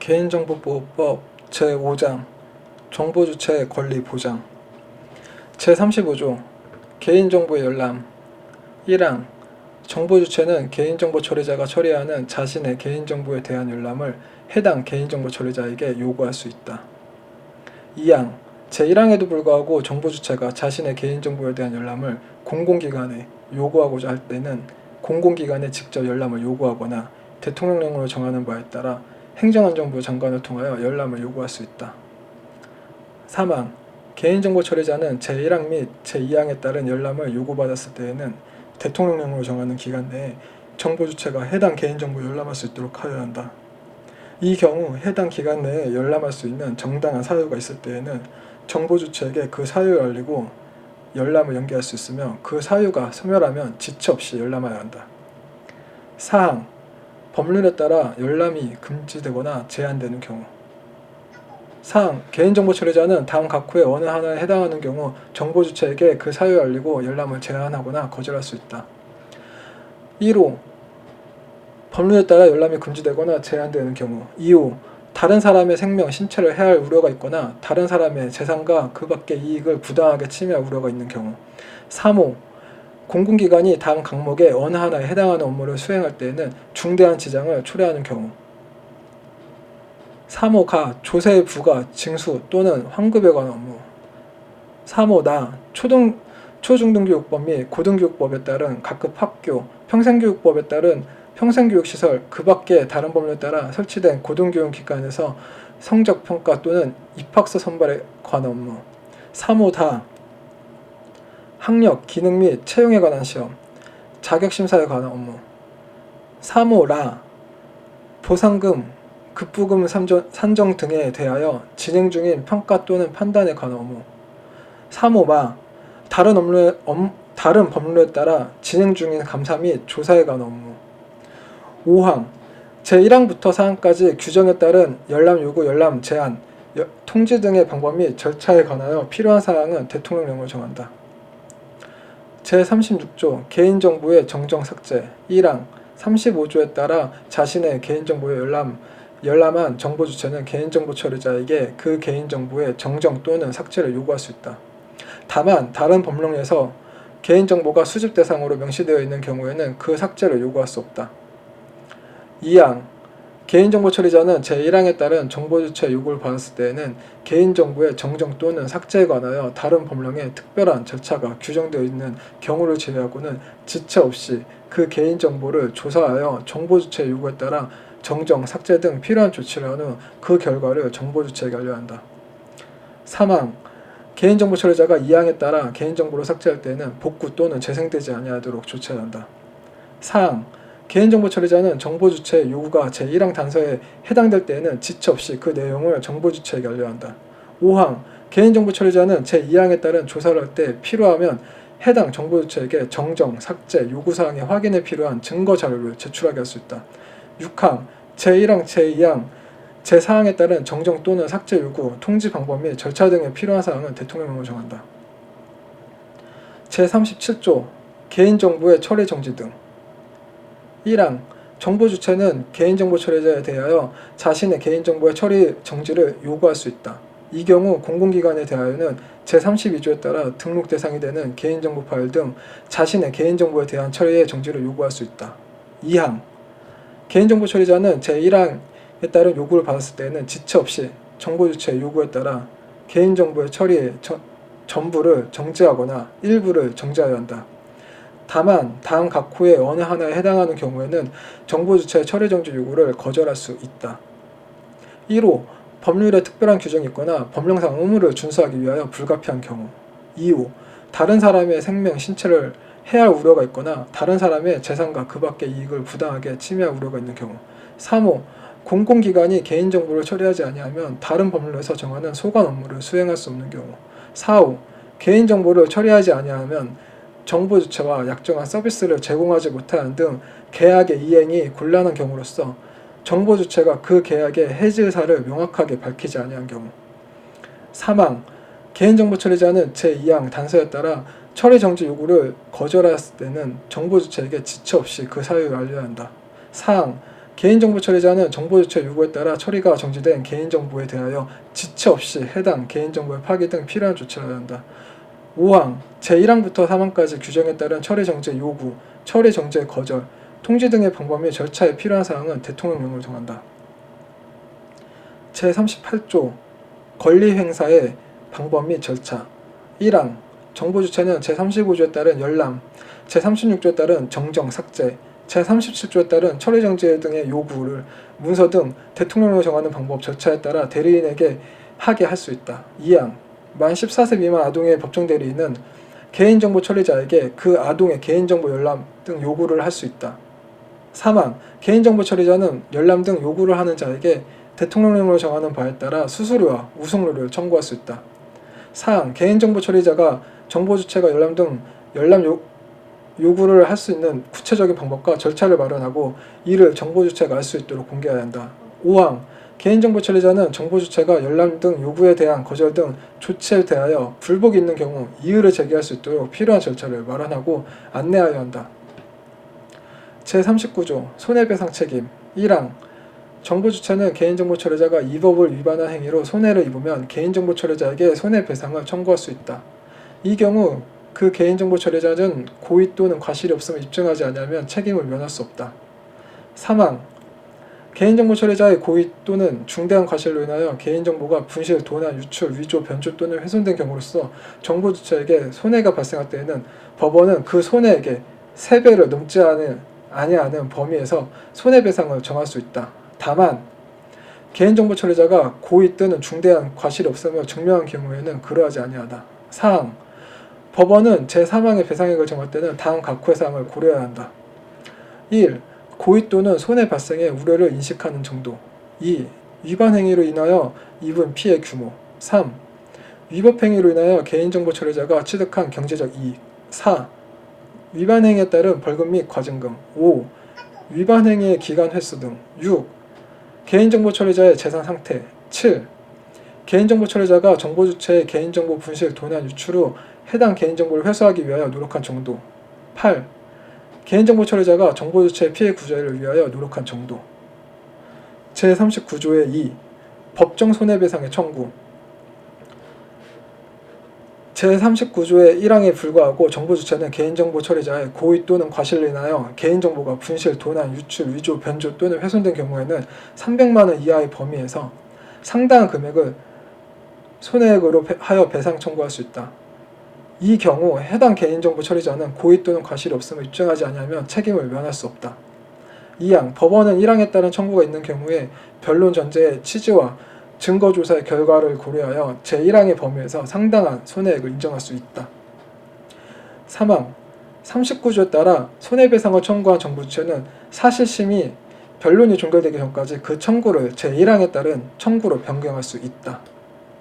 개인정보보호법 제5장 정보주체의 권리 보장 제35조 개인정보의 열람 1항 정보주체는 개인정보 처리자가 처리하는 자신의 개인정보에 대한 열람을 해당 개인정보 처리자에게 요구할 수 있다. 2항 제1항에도 불구하고 정보주체가 자신의 개인정보에 대한 열람을 공공기관에 요구하고자 할 때는 공공기관에 직접 열람을 요구하거나 대통령령으로 정하는 바에 따라 행정안전부 장관을 통하여 열람을 요구할 수 있다. 3항 개인정보 처리자는 제1항 및 제2항에 따른 열람을 요구받았을 때에는 대통령령으로 정하는 기간 내에 정보 주체가 해당 개인정보 열람할 수 있도록 하여야 한다. 이 경우 해당 기간 내에 열람할 수 있는 정당한 사유가 있을 때에는 정보 주체에게 그 사유를 알리고 열람을 연기할 수 있으며 그 사유가 소멸하면 지체 없이 열람하여야 한다. 4항 법률에 따라 열람이 금지되거나 제한되는 경우. 4항 개인정보 처리자는 다음 각 후의 어느 하나에 해당하는 경우 정보 주체에게 그 사유를 알리고 열람을 제한하거나 거절할 수 있다. 1호 법률에 따라 열람이 금지되거나 제한되는 경우. 2호 다른 사람의 생명, 신체를 해할 우려가 있거나 다른 사람의 재산과 그 밖의 이익을 부당하게 침해할 우려가 있는 경우. 3호 공공기관이 다음 강목의 어느 하나에 해당하는 업무를 수행할 때에는 중대한 지장을 초래하는 경우. 3호 가 조세 부과, 징수 또는 환급에 관한 업무. 3호 나 초등, 초중등교육법 및 고등교육법에 따른 각급 학교, 평생교육법에 따른 평생교육시설 그 밖의 다른 법률에 따라 설치된 고등교육기관에서 성적평가 또는 입학서 선발에 관한 업무. 3호 다 학력, 기능 및 채용에 관한 시험, 자격심사에 관한 업무 3호라 보상금, 급부금 산정, 등에 대하여 진행 중인 평가 또는 판단에 관한 업무 3호마 다른 업무에, 업, 다른 법률에 따라 진행 중인 감사 및 조사에 관한 업무 5항 제1항부터 4항까지 규정에 따른 열람 요구, 열람 제한, 여- 통지 등의 방법 및 절차에 관하여 필요한 사항은 대통령령으로 정한다. 제36조 개인정보의 정정 삭제 1항 35조에 따라 자신의 개인정보의 열람 열람한 정보 주체는 개인정보 처리자에게 그 개인정보의 정정 또는 삭제를 요구할 수 있다. 다만 다른 법령에서 개인정보가 수집 대상으로 명시되어 있는 경우에는 그 삭제를 요구할 수 없다. 2항 개인정보 처리자는 제1항에 따른 정보주체 요구를 받았을 때에는 개인정보의 정정 또는 삭제에 관하여 다른 법령에 특별한 절차가 규정되어 있는 경우를 제외하고는 지체 없이 그 개인정보를 조사하여 정보주체 요구에 따라 정정, 삭제 등 필요한 조치를 한 후 그 결과를 정보주체에게 알려야 한다. 3항 개인정보 처리자가 2항에 따라 개인정보를 삭제할 때는 복구 또는 재생되지 아니하도록 조치해야 한다. 4항 개인정보 처리자는 정보 주체 요구가 제1항 단서에 해당될 때에는 지체 없이 그 내용을 정보 주체에게 알려야 한다. 5항 개인정보 처리자는 제2항에 따른 조사를 할 때 필요하면 해당 정보 주체에게 정정, 삭제, 요구 사항의 확인에 필요한 증거 자료를 제출하게 할 수 있다. 6항 제1항, 제2항, 제4항에 따른 정정 또는 삭제 요구, 통지 방법 및 절차 등에 필요한 사항은 대통령령으로 정한다. 제37조 개인정보의 처리 정지 등 1항 정보 주체는 개인정보 처리자에 대하여 자신의 개인정보의 처리 정지를 요구할 수 있다. 이 경우 공공기관에 대하여는 제32조에 따라 등록 대상이 되는 개인정보 파일 등 자신의 개인정보에 대한 처리의 정지를 요구할 수 있다. 2항 개인정보 처리자는 제1항에 따른 요구를 받았을 때에는 지체 없이 정보 주체의 요구에 따라 개인정보의 처리의 저- 전부를 정지하거나 일부를 정지하여야 한다. 다만 다음 각 후의 어느 하나에 해당하는 경우에는 정보 주체의 처리 정지 요구를 거절할 수 있다. 1호 법률에 특별한 규정이 있거나 법령상 의무를 준수하기 위하여 불가피한 경우 2호 다른 사람의 생명, 신체를 해할 우려가 있거나 다른 사람의 재산과 그 밖의 이익을 부당하게 침해할 우려가 있는 경우 3호 공공기관이 개인정보를 처리하지 아니하면 다른 법률에서 정하는 소관 업무를 수행할 수 없는 경우 4호 개인정보를 처리하지 아니하면 정보 주체와 약정한 서비스를 제공하지 못하는 등 계약의 이행이 곤란한 경우로서 정보 주체가 그 계약의 해지 의사를 명확하게 밝히지 아니한 경우 사망 개인정보 처리자는 제2항 단서에 따라 처리 정지 요구를 거절했을 때는 정보 주체에게 지체 없이 그 사유를 알려야 한다. 사항 개인정보 처리자는 정보 주체 요구에 따라 처리가 정지된 개인정보에 대하여 지체 없이 해당 개인정보의 파기 등 필요한 조치를 해야 한다. 5항 제1항부터 3항까지 규정에 따른 처리 정지 요구, 처리 정지 거절, 통지 등의 방법 및 절차에 필요한 사항은 대통령령으로 정한다. 제38조 권리 행사의 방법 및 절차 1항 정보 주체는 제35조에 따른 열람, 제36조에 따른 정정, 삭제, 제37조에 따른 처리 정지 등의 요구를 문서 등 대통령령으로 정하는 방법 절차에 따라 대리인에게 하게 할 수 있다. 2항 만 14세 미만 아동의 법정 대리인은 개인정보 처리자에게 그 아동의 개인정보 열람 등 요구를 할 수 있다. 3항 개인정보 처리자는 열람 등 요구를 하는 자에게 대통령령으로 정하는 바에 따라 수수료와 우송료를 청구할 수 있다. 4항 개인정보 처리자가 정보 주체가 열람 등 열람 요, 요구를 할 수 있는 구체적인 방법과 절차를 마련하고 이를 정보 주체가 알 수 있도록 공개해야 한다. 5항 개인정보 처리자는 정보 주체가 열람 등 요구에 대한 거절 등 조치에 대하여 불복이 있는 경우 이의를 제기할 수 있도록 필요한 절차를 마련하고 안내하여야 한다. 제39조 손해배상 책임 1항 정보 주체는 개인정보 처리자가 이 법을 위반한 행위로 손해를 입으면 개인정보 처리자에게 손해배상을 청구할 수 있다. 이 경우 그 개인정보 처리자는 고의 또는 과실이 없음을 입증하지 않으면 책임을 면할 수 없다. 3항 개인정보 처리자의 고의 또는 중대한 과실로 인하여 개인정보가 분실, 도난, 유출, 위조, 변조 또는 훼손된 경우로서 정보 주체에게 손해가 발생할 때에는 법원은 그 손해액의 3배를 넘지 않은 아니하는 범위에서 손해배상을 정할 수 있다. 다만 개인정보 처리자가 고의 또는 중대한 과실이 없음을 증명한 경우에는 그러하지 아니하다. 사항 법원은 제3항의 배상액을 정할 때는 다음 각호의 사항을 고려해야 한다. 1. 고의 또는 손해 발생의 우려를 인식하는 정도 2. 위반 행위로 인하여 입은 피해 규모 3. 위법 행위로 인하여 개인정보 처리자가 취득한 경제적 이익 4. 위반 행위에 따른 벌금 및 과징금 5. 위반 행위의 기간 횟수 등 6. 개인정보 처리자의 재산 상태 7. 개인정보 처리자가 정보 주체의 개인정보 분실, 도난, 유출 후 해당 개인정보를 회수하기 위하여 노력한 정도 8. 개인정보 처리자가 정보 주체의 피해 구제를 위하여 노력한 정도 제39조의 2. 법정 손해배상의 청구 제39조의 1항에 불과하고 정보 주체는 개인정보 처리자의 고의 또는 과실로 인하여 개인정보가 분실, 도난, 유출, 위조, 변조 또는 훼손된 경우에는 300만 원 이하의 범위에서 상당한 금액을 손해액으로 배- 하여 배상 청구할 수 있다. 이 경우 해당 개인정보 처리자는 고의 또는 과실이 없음을 입증하지 아니하면 책임을 면할 수 없다. 2항 법원은 1항에 따른 청구가 있는 경우에 변론 전제의 취지와 증거 조사의 결과를 고려하여 제1항의 범위에서 상당한 손해액을 인정할 수 있다. 3항 39조에 따라 손해배상을 청구한 정부 주체는 사실심이 변론이 종결되기 전까지 그 청구를 제1항에 따른 청구로 변경할 수 있다.